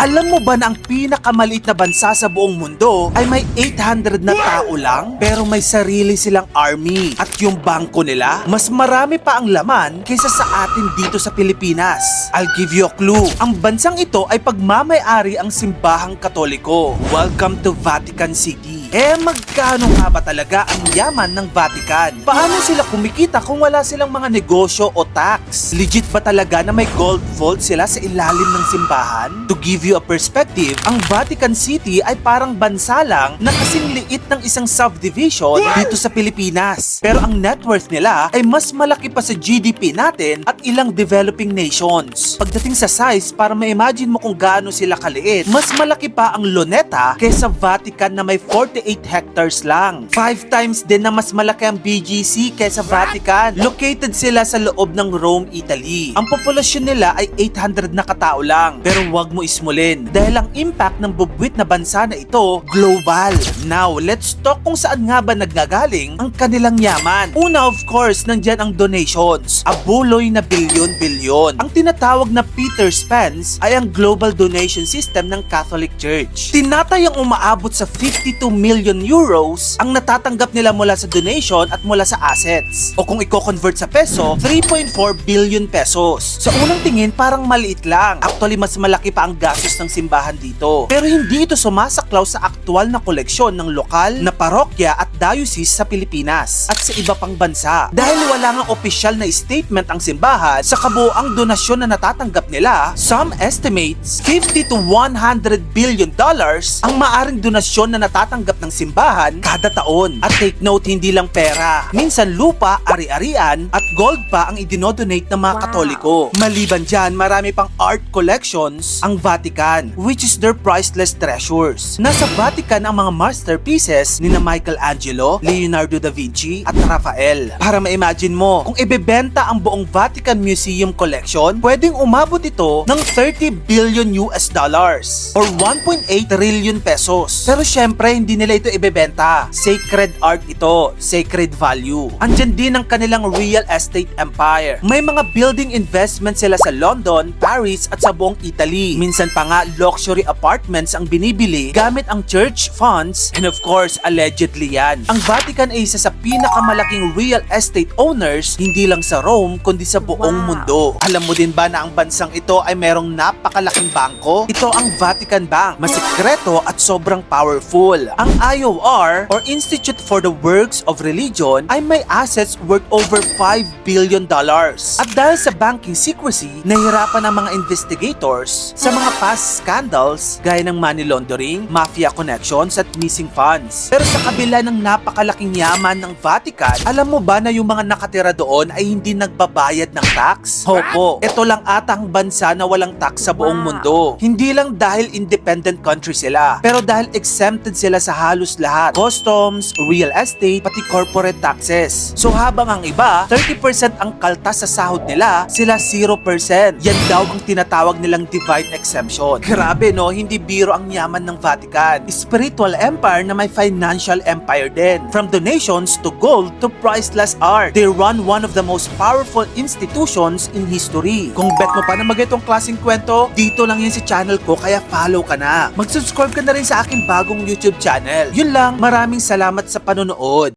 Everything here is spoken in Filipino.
Alam mo ba na ang pinakamaliit na bansa sa buong mundo ay may 800 na tao lang? Pero may sarili silang army. At yung bangko nila, mas marami pa ang laman kaysa sa atin dito sa Pilipinas. I'll give you a clue. Ang bansang ito ay pagmamayari ang simbahang katoliko. Welcome to Vatican City. Eh magkano nga ba talaga ang yaman ng Vatican? Paano sila kumikita kung wala silang mga negosyo o tax? Legit ba talaga na may gold vault sila sa ilalim ng simbahan? To give you a perspective, ang Vatican City ay parang bansa lang na kasing liit ng isang subdivision dito sa Pilipinas. Pero ang net worth nila ay mas malaki pa sa GDP natin at ilang developing nations. Pagdating sa size, para ma-imagine mo kung gaano sila kaliit, mas malaki pa ang Luneta kaysa Vatican na may 48 hectares lang. Five times din na mas malaki ang BGC kaysa Vatican. Located sila sa loob ng Rome, Italy. Ang populasyon nila ay 800 na katao lang. Pero wag mo ismulin dahil ang impact ng bubwit na bansa na ito, global. Now, let's talk kung saan nga ba naggagaling ang kanilang yaman. Una, of course, nandyan ang donations. Abuloy na bilyon-bilyon. Ang tinatawag na Peter Spence ay ang global donation system ng Catholic Church. Tinatayang umaabot sa 52 million euros ang natatanggap nila mula sa donation at mula sa assets. O kung i-convert sa peso, 3.4 billion pesos. Sa unang tingin, parang maliit lang. Actually, mas malaki pa ang gastos ng simbahan dito. Pero hindi ito sumasaklaw sa aktual na koleksyon ng lokal na parokya at diocese sa Pilipinas at sa iba pang bansa. Dahil wala nga opisyal na statement ang simbahan sa kabuoang donasyon na natatanggap nila, some estimates 50 to 100 billion dollars ang maaring donasyon na natatanggap ng simbahan kada taon. At take note, hindi lang pera. Minsan lupa, ari-arian at gold pa ang idinodonate ng mga Wow. katoliko. Maliban dyan, marami pang art collections ang Vatican, which is their priceless treasures. Nasa Vatican ang mga masterpieces ni na Michelangelo, Leonardo da Vinci at Raphael. Para ma-imagine mo, kung ibebenta ang buong Vatican Museum collection, pwedeng umabot ito ng 30 billion US dollars or 1.8 trillion pesos. Pero syempre, hindi nila ito ibebenta. Sacred art ito, sacred value. Andyan din ang kanilang real estate empire. May mga building investment sila sa London, Paris at sa buong Italy. Minsan pa nga luxury apartments ang binibili gamit ang church funds and of course allegedly yan. Ang Vatican ay isa sa pinakamalaking real estate owners hindi lang sa Rome kundi sa buong Wow. mundo. Alam mo din ba na ang bansang ito ay merong napakalaking bangko? Ito ang Vatican Bank. Masikreto at sobrang powerful. Ang IOR or Institute for the Works of Religion ay may assets worth over 5 billion dollars. At dahil sa banking secrecy, nahirapan ang mga investigators sa mga past scandals gaya ng money laundering, mafia connections at missing funds. Pero sa kabila ng napakalaking yaman ng Vatican, alam mo ba na yung mga nakatira doon ay hindi nagbabayad ng tax? Opo, ito lang ata ang bansa na walang tax sa buong mundo. Hindi lang dahil independent country sila, pero dahil exempted sila sa halos lahat. Customs, real estate, pati corporate taxes. So habang ang iba, 30% ang kaltas sa sahod nila, sila 0%. Yan daw ang tinatawag nilang divine exemption. Grabe no, hindi biro ang yaman ng Vatican. Spiritual empire na may financial empire din. From donations to gold to priceless art. They run one of the most powerful institutions in history. Kung bet mo pa na magitong klaseng kwento, dito lang yan sa channel ko kaya follow ka na. Mag-subscribe ka na rin sa aking bagong YouTube channel. Yun lang, maraming salamat sa panonood.